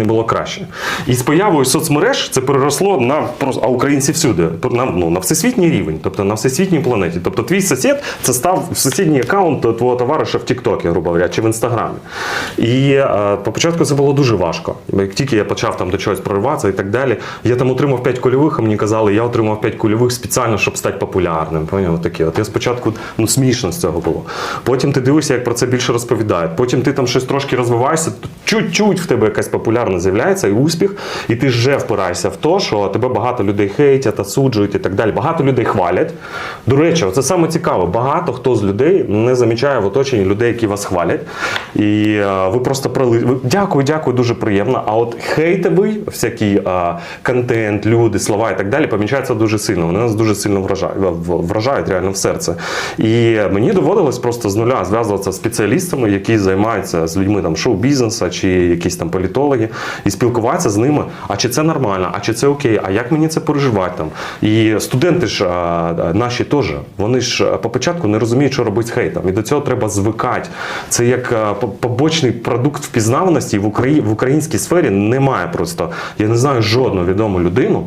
не було краще. І з появою соцмереж це переросло на а українці всюди, на, ну, на всесвітній рівень, тобто на всесвітній планеті. Тобто твій сусід це став сусідній аккаунт твого товариша в Тіктокі, грубо говоря, чи в інстаграмі. І е, по початку це було дуже важко. Як тільки я почав там до чогось прориватися і так далі, я там отримав 5 кульових, а мені казали, я отримав 5 кульових спеціально, щоб стати популярним. Поняв? Таке. От я спочатку ну, смішно з цього було. Потім ти дивишся, як про це більше розповідають. Потім ти там щось трошки розвиваєшся, чуть-чуть в тебе якась популярність з'являється і успіх, і ти вже впираєшся в те, що тебе багато людей хейтять, осуджують і так далі. Багато людей хвалять. До речі, це саме цікаво. Багато хто з людей не замічає в оточенні людей, які вас хвалять. І е, ви просто прали. ви- Дякую, дякую, дуже приємно. А от хейтовий, всякий е, контент, люди, слова і так далі, помічаються дуже сильно. Вони нас дуже сильно вражають, вражають реально в серце. І мені доводилось просто з нуля зв'язуватися з спеціалістами, які займаються з людьми там шоу-бізнесу чи якісь там політологи, і спілкуватися з ними. А чи це нормально, а чи це окей, а як мені це переживати там? І студенти ж наші теж, вони ж по початку не розуміють, що робити з хейтом. І до цього треба звикати. Це як побочний продукт впізнаваності в Україні в українській сфері немає просто. Я не знаю жодну відому людину.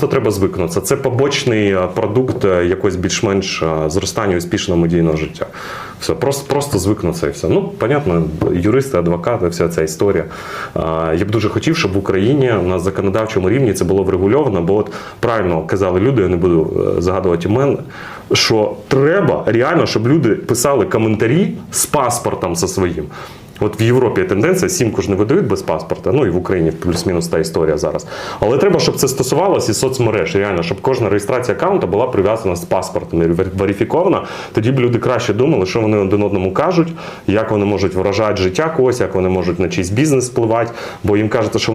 треба звикнутися. Це побочний е, продукт е, якогось більш-менш е, зростання успішного медійного життя. Все, просто, просто звикнутися і все. Ну, понятно, юристи, адвокати, вся ця історія. Я б дуже хотів, щоб в Україні на законодавчому рівні це було врегульовано, бо от правильно казали люди, я не буду загадувати імен, що треба реально, щоб люди писали коментарі з паспортом зі своїм. От в Європі є тенденція, сімку ж не видають без паспорта, ну і в Україні плюс-мінус та історія зараз. Але треба, щоб це стосувалося і соцмереж, реально, щоб кожна реєстрація аккаунта була прив'язана з паспортом і верифікована. Тоді б люди краще думали, що вони один одному кажуть, як вони можуть вражати життя когось, як вони можуть на чийсь бізнес впливати, бо їм кажеться, що